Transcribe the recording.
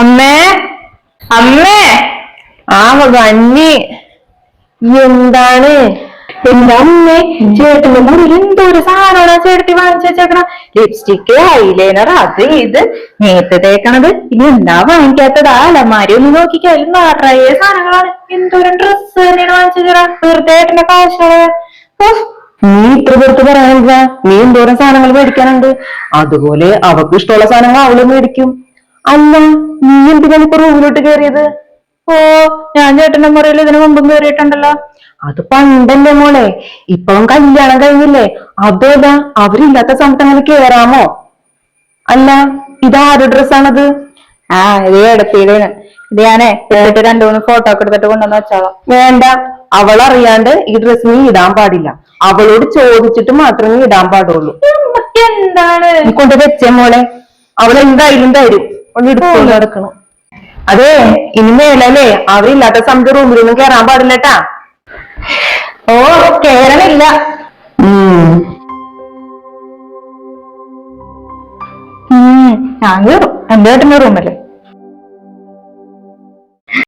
അമ്മേ അമ്മേ. ആ വന്നി എന്താണ്? എന്താ അമ്മേ ചേട്ടന്റെ എന്തോരു സാധനമാണ് ചേട്ടത്തി വാങ്ങിച്ചു വെച്ചേക്കണ. ലിപ്സ്റ്റിക്ക് ഐലൈനർ അത് ഇത്. നേരത്തെ തേക്കണത്. ഇനി എന്താ വാങ്ങിക്കാത്തത്? ആ അലമാരി ഒന്ന് നോക്കിക്കാലും നിറയെ സാധനങ്ങളാണ്. എന്തോരം ഡ്രസ്സ് തന്നെയാണ് വാങ്ങിച്ചു വെച്ചാ വെറുതെ ഏട്ടന്റെ കാശാണ് നീ ഇത്ര പുറത്ത് പറയാനില്ല. നീ എന്തോരം സാധനങ്ങൾ മേടിക്കാനുണ്ട്? അതുപോലെ അവക്ക് ഇഷ്ടമുള്ള സാധനങ്ങൾ അവൾ മേടിക്കും. അല്ല നീ എന്തിനാണ് ഇപ്പൊ റൂമിലോട്ട് കയറിയത് ഓ ഞാൻ ചേട്ടന്റെ മുറിയിൽ ഇതിനു മുമ്പും കയറിയിട്ടുണ്ടല്ലോ അത് പണ്ടല്ലേ മോളെ? ഇപ്പം കല്യാണം കഴിഞ്ഞില്ലേ? അതോതാ അവരില്ലാത്ത സമയത്ത് അങ്ങനെ കേറാമോ? അല്ല ഇതാരുടെ ഡ്രസ്സാണത് ആ ഇത് എടുത്തിടാണ് ഇത് ഞാനേ എടുത്തിട്ട് രണ്ടു മൂന്ന് ഫോട്ടോ ഒക്കെ എടുത്തിട്ട് കൊണ്ടുവന്ന് വെച്ചോളാം. വേണ്ട. അവൾ അറിയാണ്ട് ഈ ഡ്രസ് നീ ഇടാൻ പാടില്ല. അവളോട് ചോദിച്ചിട്ട് മാത്രമേ ഇടാൻ പാടുള്ളൂ. എന്താണ്? നീ കൊണ്ട് വെച്ചേ മോളെ. അവൾ എന്തായാലും തരും. എടുത്തോണ്ട് നടക്കണം അതെ ഇനി മേലല്ലേ അവരില്ലാത്ത സമയത്ത് റൂമിലൊന്നും കേറാൻ പാടില്ലട്ടാ ഓ കേരളില്ല ഞാൻ കയറും എന്റെ ഏട്ടന്റെ റൂമല്ലേ?